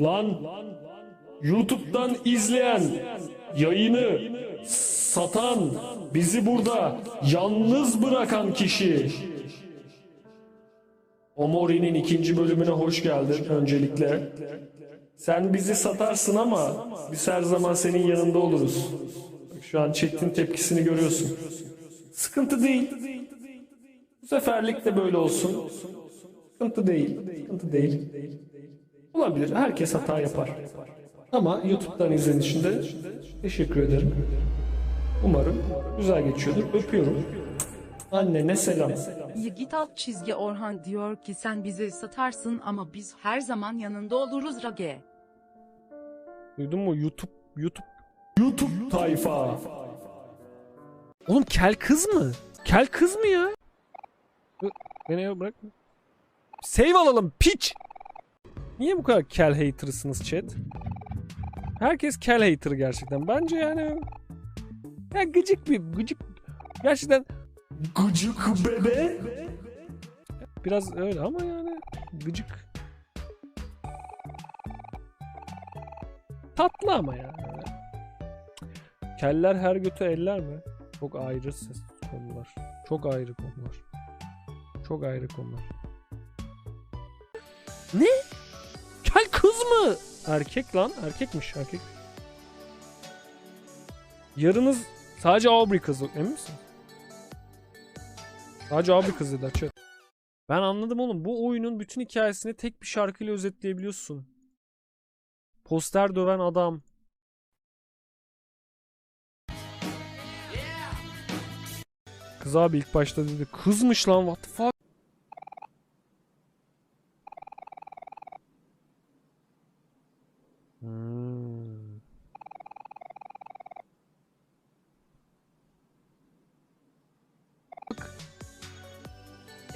Lan YouTube'dan izleyen, yayını satan, bizi burada yalnız bırakan kişi. Omori'nin ikinci bölümüne hoş geldin öncelikle. Sen bizi satarsın ama biz her zaman senin yanında oluruz. Şu an çektiğin tepkisini görüyorsun. Sıkıntı değil. Bu seferlik de böyle olsun. Sıkıntı değil. Sıkıntı değil. Olabilir. Herkes hata yapar. Ama YouTube'dan izlenişinde teşekkür ederim. Umarım güzel geçiyordur. Öpüyorum. Annene selam. İyi git alt çizgi Orhan diyor ki sen bizi satarsın ama biz her zaman yanında oluruz Rage. Duydun mu? YouTube YouTube. YouTube tayfa. Oğlum kel kız mı? Kel kız mı ya? Beni eve bırakma. Save alalım piç. Niye bu kadar kel hater'ısınız chat? Herkes kel hater gerçekten. Bence yani ya gıcık bir gıcık gerçekten Gıcık bebe. biraz öyle ama yani gıcık. Tatlı ama yani. Keller her götü eller mi? Çok ayrı ses konular. Çok ayrı konular. Çok ayrı konular. Ne? Kız mı? Erkek lan. Erkekmiş erkek. Yarınız sadece Aubrey kızı. Emin misin? Sadece Aubrey kızıydı chat. Ben anladım oğlum. Bu oyunun bütün hikayesini tek bir şarkıyla özetleyebiliyorsun. Poster döven adam. Kız abi ilk başta dedi. Kızmış lan what the fuck.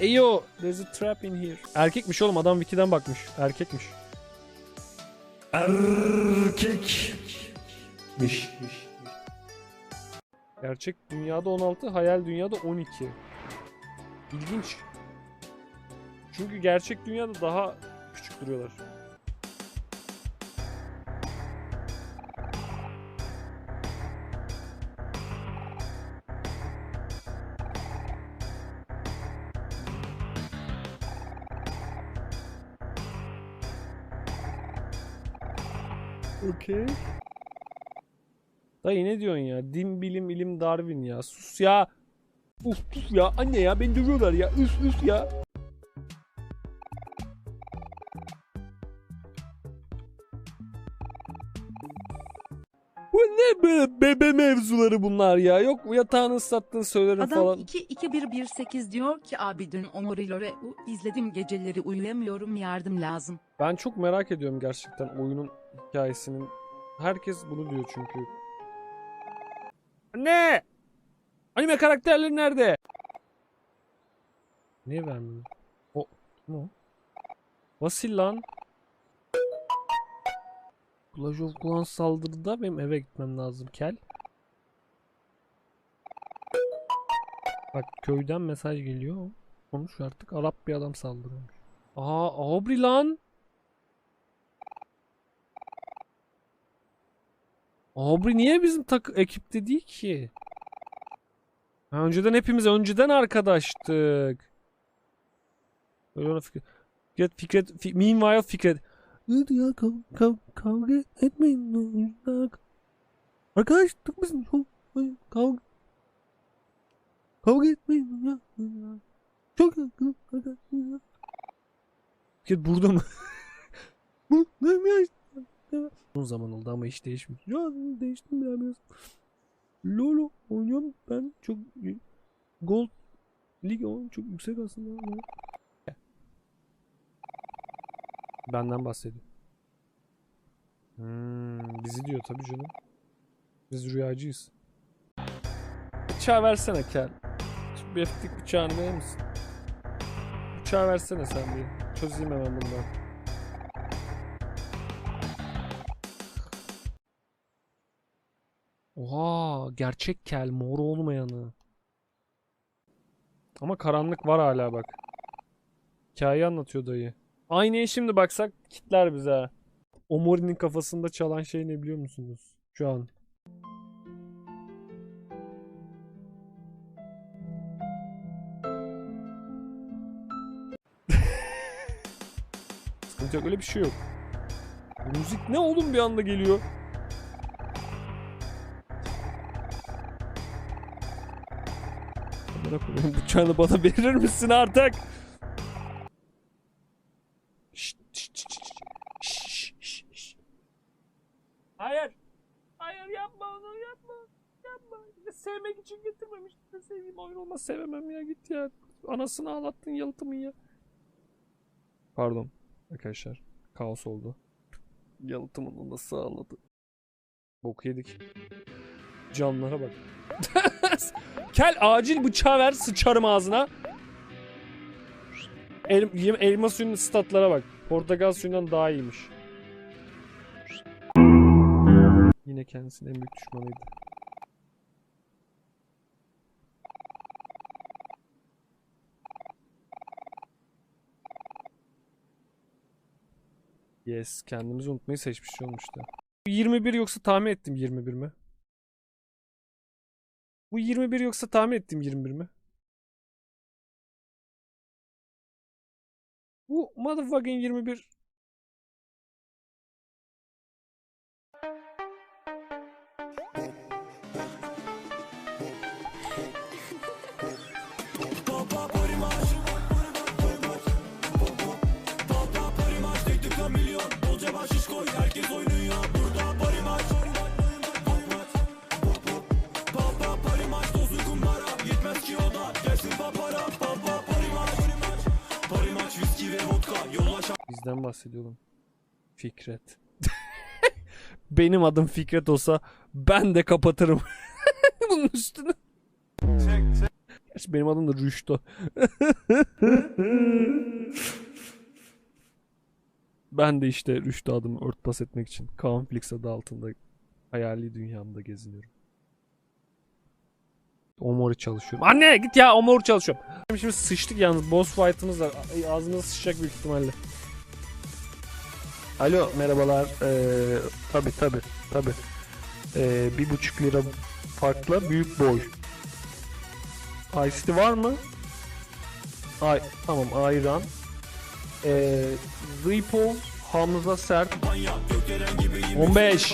Eyo, there's a trap in here. Erkekmiş oğlum adam wiki'den bakmış. Erkekmiş. Erkekmiş. Gerçek dünyada 16, hayal dünyada 12. İlginç. Çünkü gerçek dünyada daha küçük duruyorlar. Okey. Dayı ne diyorsun ya? Din, bilim, ilim, Darwin ya. Sus ya. Uf uf ya. Anne ya beni dövüyorlar ya. Üf üf ya. Mevzuları bunlar ya? Yok yatağını ıslattın söylerim Adam falan. 22118 diyor ki abi dün Omorilore izledim geceleri uyuyamıyorum yardım lazım. Ben çok merak ediyorum gerçekten oyunun hikayesinin. Herkes bunu diyor çünkü. Ne? Anime karakterleri nerede? Niye vermiyor? O kim o? Vasil lan. Of Clans saldırıda benim eve gitmem lazım kel. Bak köyden mesaj geliyor. Konuş artık Arap bir adam saldırıyormuş. Aa Aubrey lan. Aubrey niye bizim tak ekipte değil ki? Ha, önceden hepimiz önceden arkadaştık. Öyle ona Fikret. Fikret, Fikret, Fi- meanwhile Fikret. Hadi ya kav, kav, kavga etmeyin. Arkadaşlık bizim. Çok, kavga. Kavga etmeyin. Çok yakın. Fikret burada mı? Bu ne ya? Uzun zaman oldu ama hiç değişmiş. Ya değiştim ya biraz. Lolo oynuyorum ben çok Gold Lig oyun çok yüksek aslında. Benden bahsediyor. Hmm, bizi diyor tabii canım. Biz rüyacıyız. Bıçağı versene Kel. Şu beftik bıçağını verir misin? Bıçağı versene sen bir. Çözeyim hemen bundan. Oha gerçek kel mor olmayanı. Ama karanlık var hala bak. Hikayeyi anlatıyor dayı. Aynaya şimdi baksak kitler bize. Omori'nin kafasında çalan şey ne biliyor musunuz? Şu an. Sıkıntı yok öyle bir şey yok. Müzik ne oğlum bir anda geliyor. Amına koyayım bıçağını bana verir misin artık? Hayır. Hayır yapma onu yapma. Yapma. Ya sevmek için getirmemiştim. Seveyim oyun olmaz sevemem ya git ya. Anasını ağlattın yalıtımın ya. Pardon arkadaşlar. Kaos oldu. Yalıtımın nasıl ağladı. Bok yedik. Canlara bak. Kel acil bıçağı ver sıçarım ağzına. El, elma suyunun statlara bak. Portakal suyundan daha iyiymiş. Yine kendisinin en büyük düşmanıydı. Yes, kendimizi unutmayı seçmiş olmuştu. 21 yoksa tahmin ettim 21 mi? Bu 21 yoksa tahmin ettim 21 mi? Bu motherfucking 21 Bizden bahsediyorum. Fikret. Benim adım Fikret olsa ben de kapatırım. Bunun üstünü. Gerçi benim adım da Rüştü. ben de işte Rüştü adımı örtbas etmek için Kaanflix adı altında hayali dünyamda geziniyorum. Omori çalışıyorum. Anne git ya Omori çalışıyorum. Şimdi sıçtık yalnız boss fight'ımız var. Ay, Ağzımıza sıçacak büyük ihtimalle. Alo merhabalar. Ee, tabi tabi tabi. Ee, bir buçuk lira farkla büyük boy. Ice tea var mı? Ay tamam ayran. Ee, Ripple Hamza Sert 15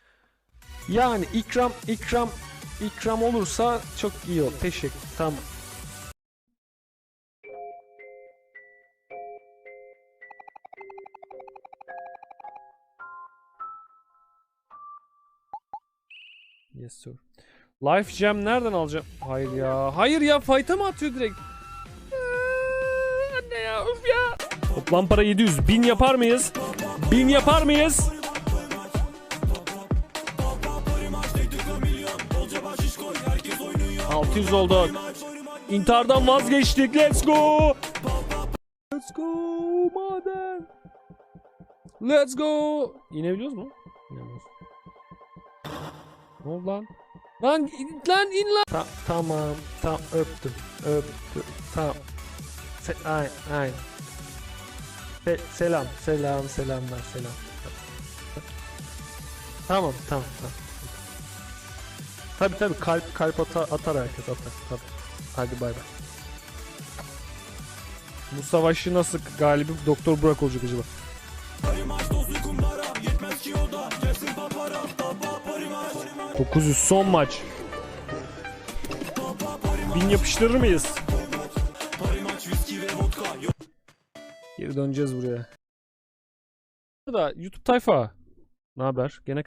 Yani ikram ikram ikram olursa çok iyi olur. Teşekkür. Tamam. Yes sir. Life Gem nereden alacağım? Hayır ya. Hayır ya fight'a mı atıyor direkt? Eee, Anne ya öf ya. Toplam para 700. 1000 yapar mıyız? 1000 yapar mıyız? ...600 olduk. İntihardan vazgeçtik. Let's go. Let's go maden. Let's go. İnebiliyoruz mu? İnemiyoruz. Ne lan? Lan in, lan in lan. Ta- tamam. Tamam öptüm. Öptüm. Tamam. Se ay ay. Se- selam. Selam. Selamlar. Selam. Tamam. Tamam. Tamam. Tabi tabi kalp kalp atar, atar herkes atar. Tabi. Hadi bay bay. Bu savaşı nasıl galibi Doktor Burak olacak acaba? 900 son maç. Bin yapıştırır mıyız? Geri döneceğiz buraya. Burada YouTube tayfa. Ne haber? Gene